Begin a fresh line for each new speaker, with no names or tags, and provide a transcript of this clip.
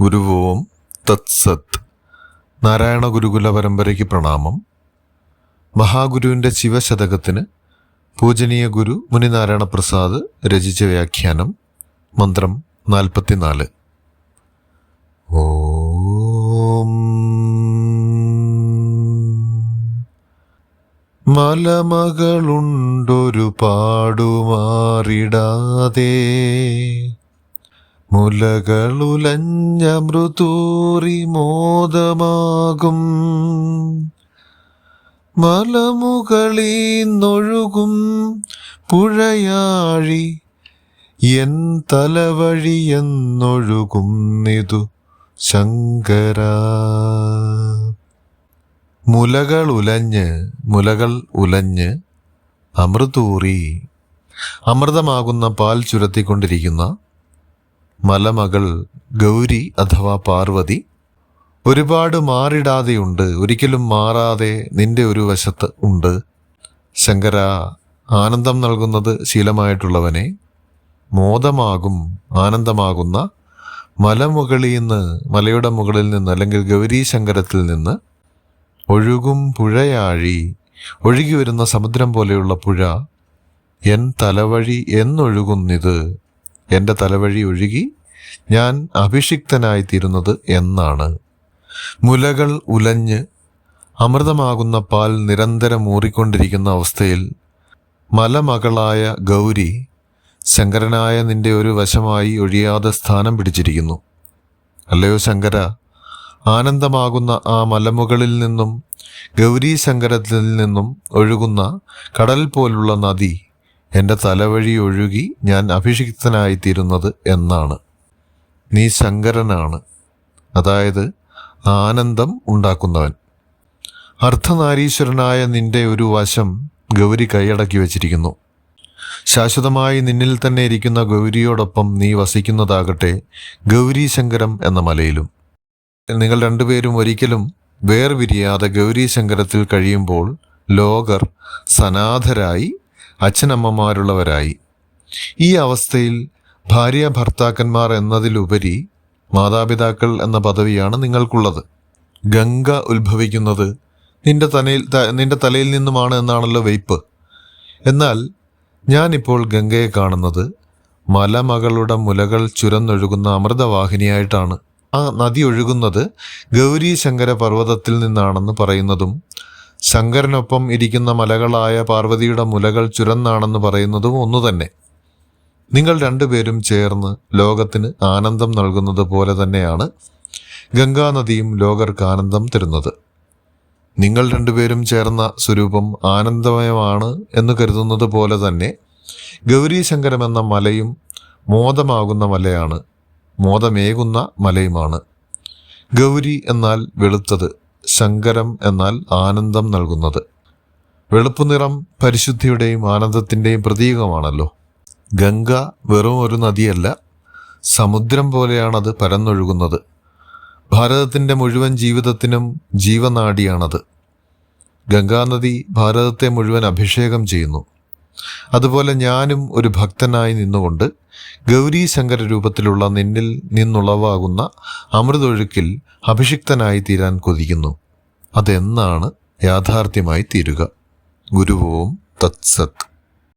ഗുരുവോം തത്സത്. നാരായണ ഗുരുകുല പരമ്പരയ്ക്ക് പ്രണാമം. മഹാഗുരുവിന്റെ ശിവശതകത്തിന് പൂജനീയ ഗുരു മുനിനാരായണ പ്രസാദ് രചിച്ച വ്യാഖ്യാനം മന്ത്രം നാൽപ്പത്തിനാല്. ഓം. മലമകളുണ്ടൊരു പാടുമാറിടാതെ മുലകളുലഞ്ഞ മൃതൂറി മോദമാകും. മലമുകളീന്നൊഴുകും പുഴയാഴി. എൻ തലവഴിയെന്നൊഴുകും നിതു ശങ്കര. മുലകൾ ഉലഞ്ഞ് മുലകൾ ഉലഞ്ഞ് അമൃതൂറി. അമൃതമാകുന്ന പാൽ ചുരത്തിക്കൊണ്ടിരിക്കുന്ന മലമകൾ ഗൗരി അഥവാ പാർവതി ഒരുപാട് മാറിടാതെയുണ്ട്. ഒരിക്കലും മാറാതെ നിന്റെ ഒരു വശത്ത് ഉണ്ട്. ശങ്കര ആനന്ദം നൽകുന്നത് ശീലമായിട്ടുള്ളവനെ മോദമാകും ആനന്ദമാകുന്ന മലമുകളിൽ നിന്ന് മലയുടെ മുകളിൽ നിന്ന് അല്ലെങ്കിൽ ഗൗരി ശങ്കരത്തിൽ നിന്ന് ഒഴുകും പുഴയാഴി ഒഴുകി വരുന്ന സമുദ്രം പോലെയുള്ള പുഴ എൻ തലവഴി എന്നൊഴുകുന്നിത്. എന്റെ തലവഴി ഒഴുകി ഞാൻ അഭിഷിക്തനായിത്തീരുന്നത് എന്നാണ്. മുലകൾ ഉലഞ്ഞ് അമൃതമാകുന്ന പാൽ നിരന്തരം ഊറിക്കൊണ്ടിരിക്കുന്ന അവസ്ഥയിൽ മലമകളായ ഗൗരി ശങ്കരനായ നിന്റെ ഒരു വശമായി ഒഴിയാതെ സ്ഥാനം പിടിച്ചിരിക്കുന്നു. അല്ലയോ ശങ്കര ആനന്ദമാകുന്ന ആ മലമുകളിൽ നിന്നും ഗൗരീശങ്കരത്തിൽ നിന്നും ഒഴുകുന്ന കടൽ പോലുള്ള നദി എന്റെ തലവഴി ഒഴുകി ഞാൻ അഭിഷിക്തനായിത്തീരുന്നത് എന്നാണ്. നീ ശങ്കരനാണ്. അതായത് ആനന്ദം ഉണ്ടാക്കുന്നവൻ. അർദ്ധനാരീശ്വരനായ നിന്റെ ഒരു വശം ഗൗരി കൈയടക്കി വച്ചിരിക്കുന്നു. ശാശ്വതമായി നിന്നിൽ തന്നെ ഇരിക്കുന്ന ഗൗരിയോടൊപ്പം നീ വസിക്കുന്നതാകട്ടെ ഗൗരീശങ്കരം എന്ന മലയിലും. നിങ്ങൾ രണ്ടുപേരും ഒരിക്കലും വേർപിരിയാതെ ഗൗരീശങ്കരത്തിൽ കഴിയുമ്പോൾ ലോകർ സനാഥരായി അച്ഛനമ്മമാരുള്ളവരായി. ഈ അവസ്ഥയിൽ ഭാര്യ ഭർത്താക്കന്മാർ എന്നതിലുപരി മാതാപിതാക്കൾ എന്ന പദവിയാണ് നിങ്ങൾക്കുള്ളത്. ഗംഗ ഉത്ഭവിക്കുന്നത് നിന്റെ തലയിൽ നിന്റെ തലയിൽ നിന്നുമാണ് എന്നാണല്ലോ വെയ്പ്പ്. എന്നാൽ ഞാനിപ്പോൾ ഗംഗയെ കാണുന്നത് മലമകളുടെ മുലകൾ ചുരന്നൊഴുകുന്ന അമൃതവാഹിനിയായിട്ടാണ്. ആ നദി ഒഴുകുന്നത് ഗൗരീശങ്കര പർവതത്തിൽ നിന്നാണെന്ന് പറയുന്നതും ശങ്കരനൊപ്പം ഇരിക്കുന്ന മലകളായ പാർവതിയുടെ മുലകൾ ചുരന്നാണെന്ന് പറയുന്നതും ഒന്നു തന്നെ. നിങ്ങൾ രണ്ടുപേരും ചേർന്ന് ലോകത്തിന് ആനന്ദം നൽകുന്നത് പോലെ തന്നെയാണ് ഗംഗാനദിയും ലോകർക്ക് ആനന്ദം തരുന്നത്. നിങ്ങൾ രണ്ടുപേരും ചേർന്ന സ്വരൂപം ആനന്ദമയമാണ് എന്ന് കരുതുന്നത് പോലെ തന്നെ ഗൗരീശങ്കരം എന്ന മലയും മോദമാകുന്ന മലയാണ് മോദമേകുന്ന മലയുമാണ്. ഗൗരി എന്നാൽ വെളുത്തത്. ശങ്കരം എന്നാൽ ആനന്ദം നൽകുന്നത്. വെളുപ്പ് നിറം പരിശുദ്ധിയുടെയും ആനന്ദത്തിന്റെയും പ്രതീകമാണല്ലോ. ഗംഗ വെറും ഒരു നദിയല്ല സമുദ്രം പോലെയാണത് പരന്നൊഴുകുന്നത്. ഭാരതത്തിന്റെ മുഴുവൻ ജീവിതത്തിനും ജീവനാഡിയാണത് ഗംഗാനദി ഭാരതത്തെ മുഴുവൻ അഭിഷേകം ചെയ്യുന്നു. അതുപോലെ ഞാനും ഒരു ഭക്തനായി നിന്നുകൊണ്ട് ഗൗരി ശങ്കര രൂപത്തിലുള്ള നിന്നിൽ നിന്നുളവാകുന്ന അമൃതൊഴുക്കിൽ അഭിഷിക്തനായി തീരാൻ കൊതിക്കുന്നു. അതെന്നാണ് യാഥാർത്ഥ്യമായി തീരുക. ഗുരുവോം തത്സത്ത്